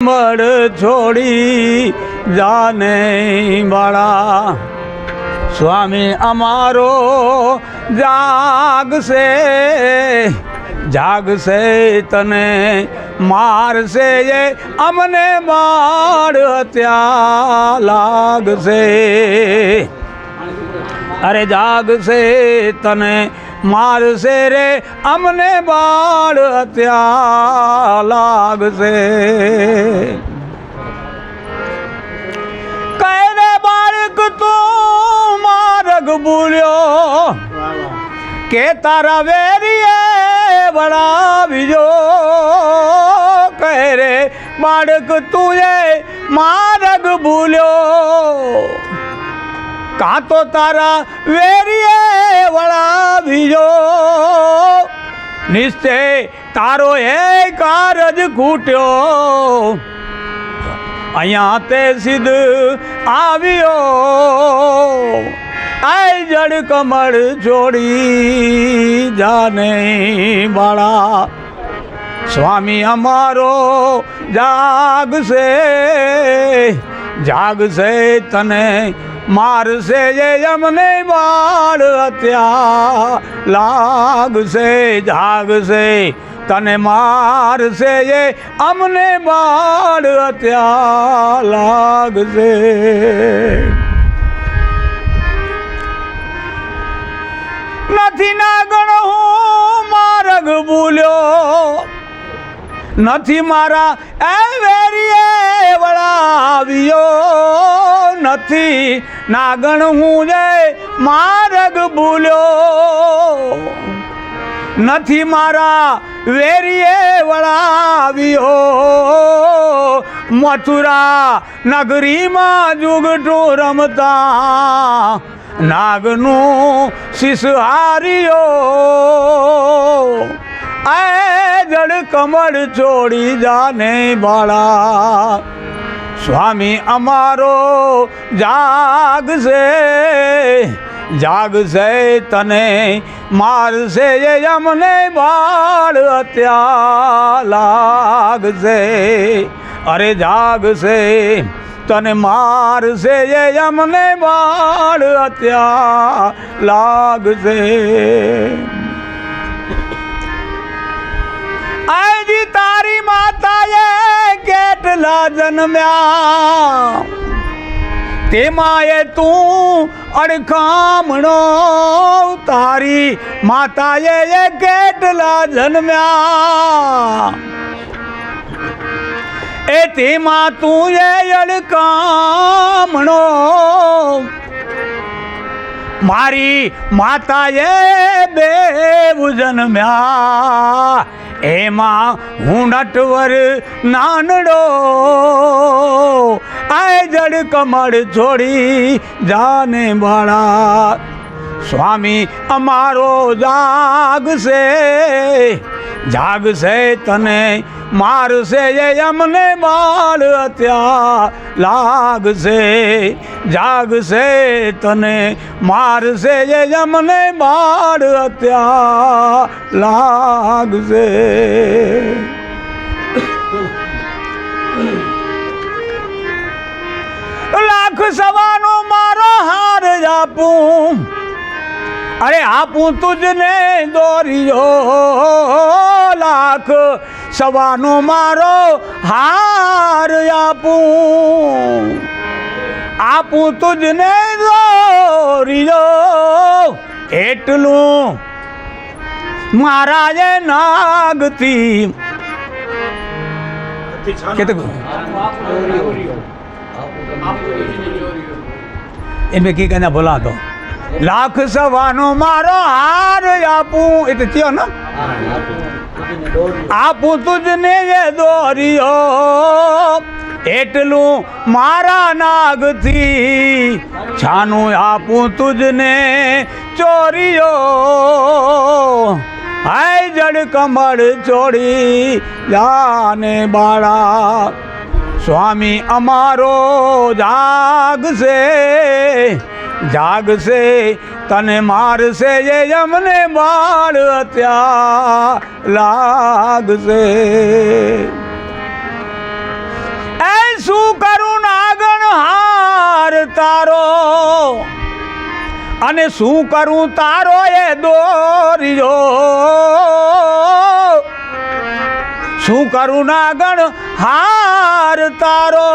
મળ છોડી જાને બાળા સ્વામી અમારો જાગશે જાગશે તને, મારશે એ અમને બાળ ત્યાં લાગશે. અરે જાગશે તને મારશે રે, અમને બાળ ત્યાં લાગશે. કહે બાળક તું માર્ગ ભૂલ્યો. કે તારા વેરીએ વળાવીજો કહે રે, બાળક તું એ માર્ગ ભૂલ્યો. કાં તો તારા વેરીએ વળાવીજો નિશ્ચય તારો એ કારજ ખૂટ્યો. અહીંયા તે સિદ્ધ આવ્યો. આય જડ કમળ છોડી જાને બાળા. સ્વામી અમારો જાગશે જાગશે તને મારશે જે અમને બાળ હત્યા. લાગશે, જાગશે, તને મારશે જે અમને બાળ હત્યા. લાગશે. નથી ના ગણ હું માર્ગ ભૂલ્યો. નથી મારા એ વેરીએ વળાવ્યો નથી. નાગણ હું જે માર્ગ ભૂલ્યો નથી મારા વેરીએ વળાવ્યો. મથુરા નગરીમાં જુગટું રમતા નાગનું શિશ હાર્યો જડ કમળ છોડી જાને બાળા. સ્વામી અમારો જાગશે જાગશે તને મારશે એ અમને બાળ હત્યા લાગશે. અરે જાગશે તને મારશે એ અમને બાળ હત્યા લાગશે. માતાએ કેટલા જન્મ્યા તેમાં એ તું અડખામણો તારી માતાએ એ કેટલા જન્મ્યા એ તેમાં તું એ અડકામણો મારી માતાએ બે જન્મ્યા એમાં હું નટવર નાનડો. આ જડ કમળ છોડી જાને બાળા. સ્વામી, અમારો જાગશે. જાગશે તને મારશે એ અમને બાળ હત્યા લાગશે, જાગશે તને. મારશે એ અમને બાળ હત્યા લાગશે. લાખ સવાનો મારો હાર આપું. અરે આપું તુજને દોરિયો લાખ સવાનો મારો હાર આપું આપું તુજને દોરિયો એટલું મહારાજે નાગતી કે તો એમને કી કને બોલા તો લાખ સવાનો મારો હાર આપું એ તો થયો ને આપું તુજને દોરિયો, એટલું મારા નાગથી. છાનું આપું તુજને ચોર્યો. હાય જડ કમળ છોડી જાને બાળા. સ્વામી અમારો જાગશે. જાગશે, તને મારશે જે જમને બાળ અત્યા લાગશે. એ શું કરું નાગણ હાર તારો? અને શું કરું તારો એ દોર્યો શું કરું નાગણ હાર તારો?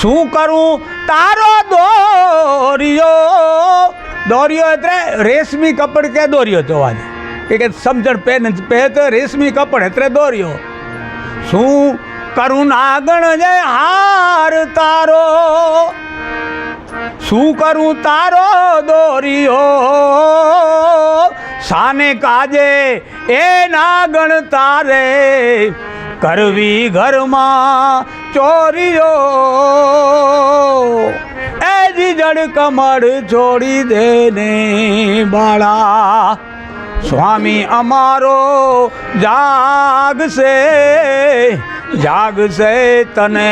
શું કરું? તારો દોર્યો. દોર્યો એટલે રેશમી કપડ કે દોર્યો જોવા દે કે સમજણ પેન પે તો રેશમી કપડ એટલે દોર્યો. શું કરું નાગણ જય હાર તારો? શું કરું તારો દોર્યો? સાને કાજે એ નાગણ તારે? કરવી ઘરમાં ચોરીઓ. એ જીજડ કમળ છોડી દે ને બાળા. સ્વામી અમારો જાગશે જાગશે તને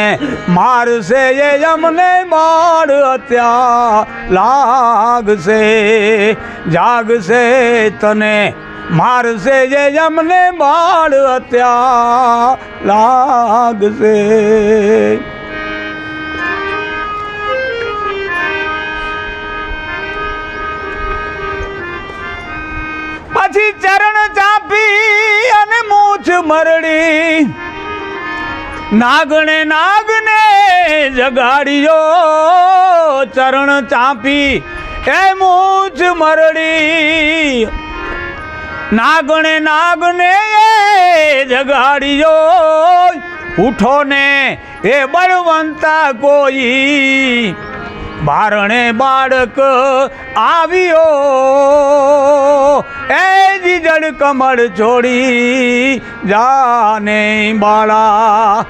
મારશે એ અમને બાળ અત્યા લાગશે, જાગશે તને મારશે જે જમને બાળ અત્યા લાગશે. પછી ચરણ ચાપી અને મૂછ મરડી. નાગણે નાગને જગાડ્યો ચરણ ચાપી. એ મૂછ મરડી. નાગણે નાગને જગાડ્યો. ઉઠો ને એ બળવંતા કોઈ. બારણે બાળક આવ્યો. એ જીજડ કમળ છોડી જાને બાળા.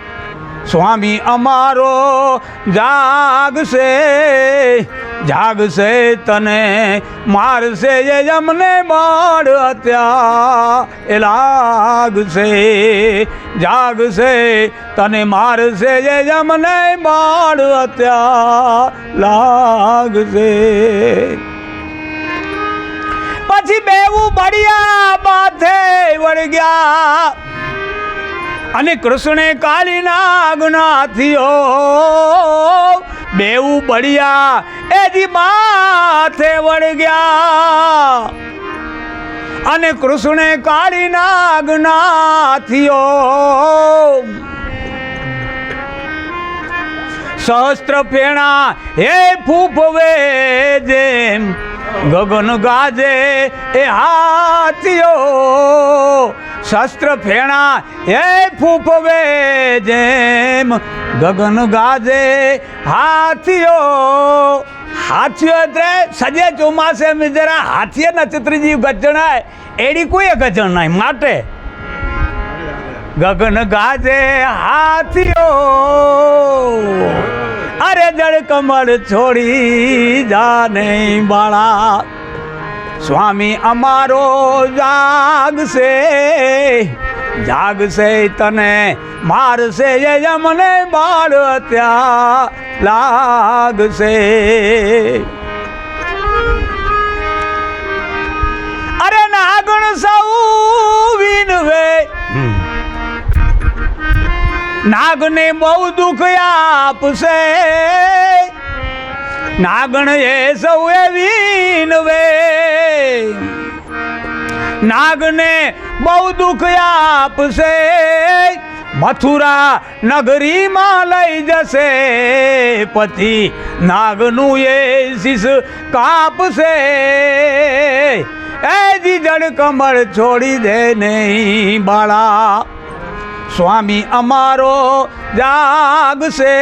સ્વામી અમારો જાગશે. જાગશે તને, મારશે એ જમને બાળ અત્યા એ લાગશે, જાગશે તને, મારશે એ જમને બાળ અત્યા લાગશે. પછી બેવું બળિયા માથે વળગ્યા. અને કૃષ્ણે કાલીના નાગના થયો બેવું બળિયા એજી માથે વળગ્યા અને કૃષ્ણે કાળી નાગના થયો સહસ્ત્ર ફેણા હે ફૂફવે જેમ ગગન ગાજે એ હાથીઓ શસ્ત્ર ફેણા, એ ફૂફવે જેમ. ગગન ગાજે હાથીઓ હાથીઓ એટલે સજે ચોમાસે મેં જરા હાથીએ નક્ષત્રજી ગજણાય, એડી કોઈ ગજણ નહીં માટે? ગગન ગાજે હાથીઓ. અરે જળ કમળ છોડી જાને બાળા. સ્વામી અમારો જાગશે જાગશે તને મારશે એ અમને બાળ ત્યાં લાગશે. અરે નાગણ સૌ વિનવે. નાગને બહુ દુઃખ આપશે. નાગણ એ સૌ વિનવે. નાગને બહુ દુઃખ આપશે. મથુરા નગરીમાં લઈ જશે. પછી નાગનું એ શીશ કાપશે. એ જીજડ કમળ છોડી દે નહીં બાળા. સ્વામી અમારો જાગશે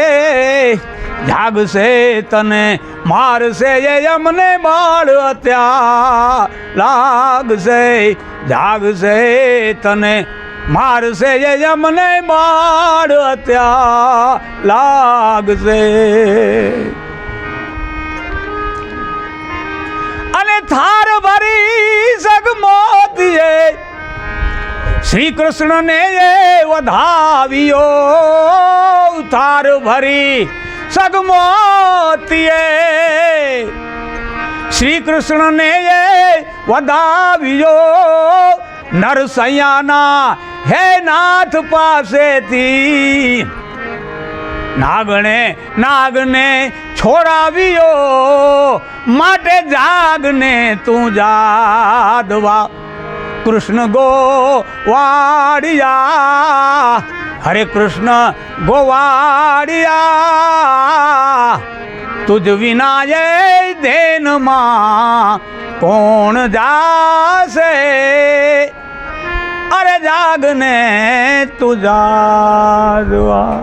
જાગશે તને મારશે એ અમને બાળ અત્યા લાગશે, જાગશે તને મારશે એ અમને બાળ અત્યા લાગશે. અને થાર ભરી સગમોતીએ શ્રી કૃષ્ણને એ વધાવ્યો થાર ભરી સગમોતીએ શ્રી કૃષ્ણને એ વધાવ્યો નરસૈયાના હે નાથ પાસેથી નાગણે નાગને છોડાવ્યો માટે જાગને તું જાદવા કૃષ્ણ ગો વાડિયા હરે કૃષ્ણ ગોવાડિયા, તુજ વિનાય દેનમાં કોણ જાશે? અરે જાગને તું જાદવા